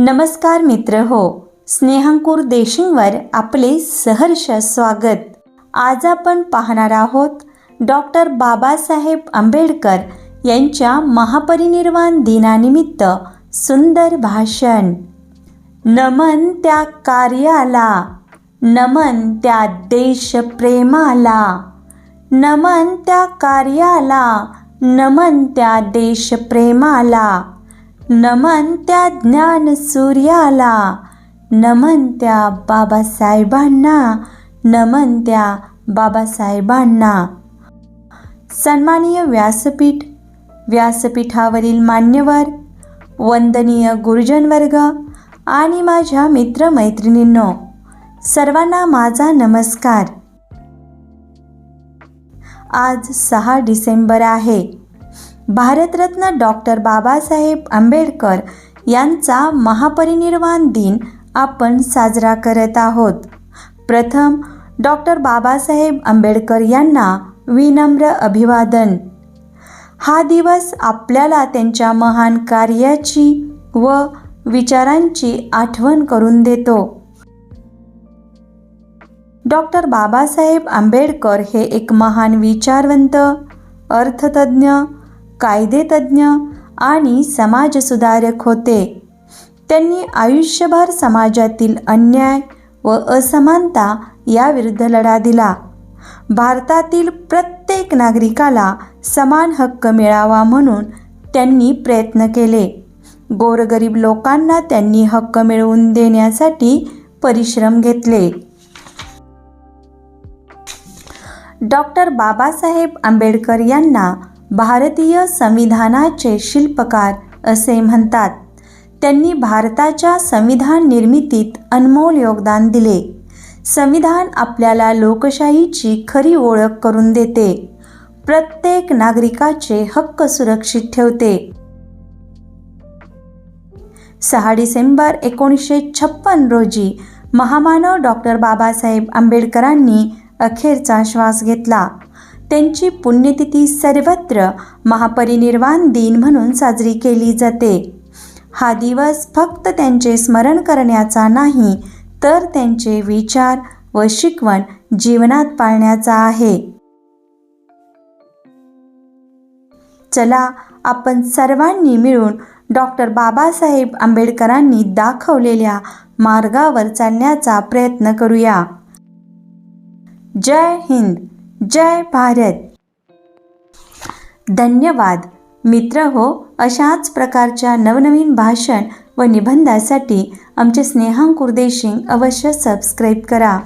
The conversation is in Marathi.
नमस्कार मित्र हो स्नेहांकुर देशिंगवर आपले सहर्ष स्वागत. आज आपण पाहणार आहोत डॉक्टर बाबासाहेब आंबेडकर यांच्या महापरिनिर्वाण दिनानिमित्त सुंदर भाषण. नमन त्या कार्याला नमन त्या देशप्रेमाला नमन त्या कार्याला नमन त्या देशप्रेमाला. नमन त्या ज्ञान सूर्याला नमन त्या बाबासाहेबांना नमन त्या बाबासाहेबांना. सन्माननीय व्यासपीठ व्यासपीठावरील मान्यवर वंदनीय गुरुजनवर्ग आणि माझ्या मित्रमैत्रिणींनो सर्वांना माझा नमस्कार. आज सहा डिसेंबर आहे. भारतरत्न डॉक्टर बाबासाहेब आंबेडकर यांचा महापरिनिर्वाण दिन आपण साजरा करत आहोत. प्रथम डॉक्टर बाबासाहेब आंबेडकर यांना विनम्र अभिवादन. हा दिवस आपल्याला त्यांच्या महान कार्याची व विचारांची आठवण करून देतो. डॉक्टर बाबासाहेब आंबेडकर हे एक महान विचारवंत अर्थतज्ज्ञ कायदेतज्ञ आणि समाजसुधारक होते. त्यांनी आयुष्यभर समाजातील अन्याय व असमानता याविरुद्ध लढा दिला. भारतातील प्रत्येक नागरिकाला समान हक्क मिळावा म्हणून त्यांनी प्रयत्न केले. गोरगरीब लोकांना त्यांनी हक्क मिळवून देण्यासाठी परिश्रम घेतले. डॉक्टर बाबासाहेब आंबेडकर यांना भारतीय संविधानाचे शिल्पकार असे म्हणतात. त्यांनी भारताच्या संविधान निर्मितीत अनमोल योगदान दिले. संविधान आपल्याला लोकशाहीची खरी ओळख करून देते. प्रत्येक नागरिकाचे हक्क सुरक्षित ठेवते. सहा डिसेंबर एकोणीसशे छप्पन रोजी महामानव डॉक्टर बाबासाहेब आंबेडकरांनी अखेरचा श्वास घेतला. त्यांची पुण्यतिथी सर्वत्र महापरिनिर्वाण दिन म्हणून साजरी केली जाते. हा दिवस फक्त त्यांचे स्मरण करण्याचा नाही तर त्यांचे विचार व शिकवण जीवनात पाळण्याचा आहे. चला आपण सर्वांनी मिळून डॉक्टर बाबासाहेब आंबेडकरांनी दाखवलेल्या मार्गावर चालण्याचा प्रयत्न करूया. जय हिंद! जय भारत. धन्यवाद. मित्र हो अशाच प्रकारच्या नवनवीन भाषण व निबंधासाठी आमचे स्नेहांक देशिंग अवश्य सबस्क्राईब करा.